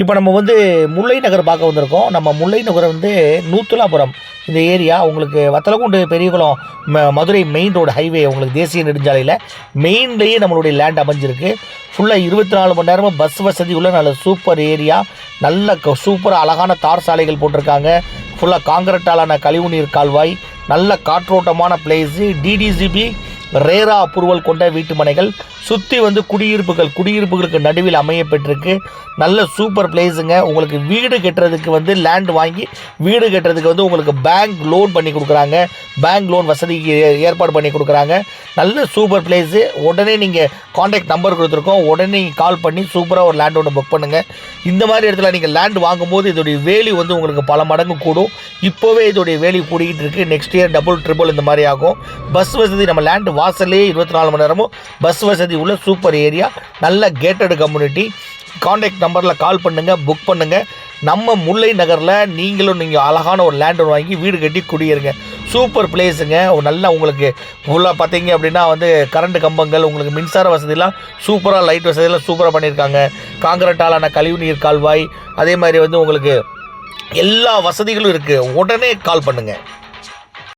இப்போ நம்ம வந்து முல்லை நகர் பார்க்க வந்திருக்கோம். நம்ம முல்லை நகர் வந்து நூத்துலாபுரம். இந்த ஏரியா உங்களுக்கு வத்தலகுண்டு பெரியகுளம் ம மதுரை மெயின் ரோடு ஹைவே உங்களுக்கு தேசிய நெடுஞ்சாலையில் மெயின்லேயே நம்மளுடைய லேண்ட் அமைஞ்சிருக்கு. ஃபுல்லாக இருபத்தி நாலு மணி நேரமும் பஸ் வசதி உள்ள நல்ல சூப்பர் ஏரியா நல்ல சூப்பராக அழகான தார் சாலைகள் போட்டிருக்காங்க. ஃபுல்லாக காங்கிரட்டாலான கழிவுநீர் கால்வாய் நல்ல காற்றோட்டமான பிளேஸு டிடிசிபி ரேரா அப்ரூவல் கொண்ட வீட்டு மனைகள் சுற்றி வந்து குடியிருப்புகள் குடியிருப்புகளுக்கு நடுவில் அமைய பெற்றிருக்கு. நல்ல சூப்பர் பிளேஸுங்க. உங்களுக்கு வீடு கட்டுறதுக்கு வந்து லேண்ட் வாங்கி வீடு கட்டுறதுக்கு வந்து உங்களுக்கு பேங்க் லோன் பண்ணி கொடுக்குறாங்க. பேங்க் லோன் வசதிக்கு ஏ- ஏற்பாடு பண்ணி கொடுக்குறாங்க. நல்ல சூப்பர் பிளேஸு உடனே நீங்கள் காண்டாக்ட் நம்பர் கொடுத்துருக்கோம். உடனே நீங்கள் கால் பண்ணி சூப்பராக ஒரு லேண்ட் ஒன்று புக் பண்ணுங்கள் இந்த மாதிரி இடத்துல நீங்கள் லேண்ட் வாங்கும்போது இதோடைய வேல்யூ வந்து உங்களுக்கு பல மடங்கு கூடும். இப்போவே இதோடைய வேல்யூ கூடிக்கிட்டு இருக்குது நெக்ஸ்ட் இயர் டபுள் ட்ரிபிள் இந்த மாதிரி ஆகும். பஸ் வசதி நம்ம லேண்ட் வாசல்லே இருபத்தி நாலு மணி நேரமும் பஸ் வசதி உள்ள சூப்பர் ஏரியா நல்ல கேட்டட் கம்யூனிட்டி காண்டாக்ட் நம்பரில் கால் பண்ணுங்கள் புக் பண்ணுங்கள் நம்ம முல்லை நகரில் நீங்களும் நீங்கள் அழகான ஒரு லேண்ட் ஒன்று வாங்கி வீடு கட்டி குடியிருங்க. சூப்பர் பிளேஸுங்க ஒரு நல்ல உங்களுக்கு ஃபுல்லாக பார்த்தீங்க அப்படின்னா வந்து கரண்ட் கம்பங்கள் உங்களுக்கு மின்சார வசதிலாம் சூப்பராக லைட் வசதியெல்லாம் சூப்பராக பண்ணியிருக்காங்க. காங்கிரட்டாலான கழிவுநீர் கால்வாய் அதே மாதிரி வந்து உங்களுக்கு எல்லா வசதிகளும் இருக்குது உடனே கால் பண்ணுங்கள்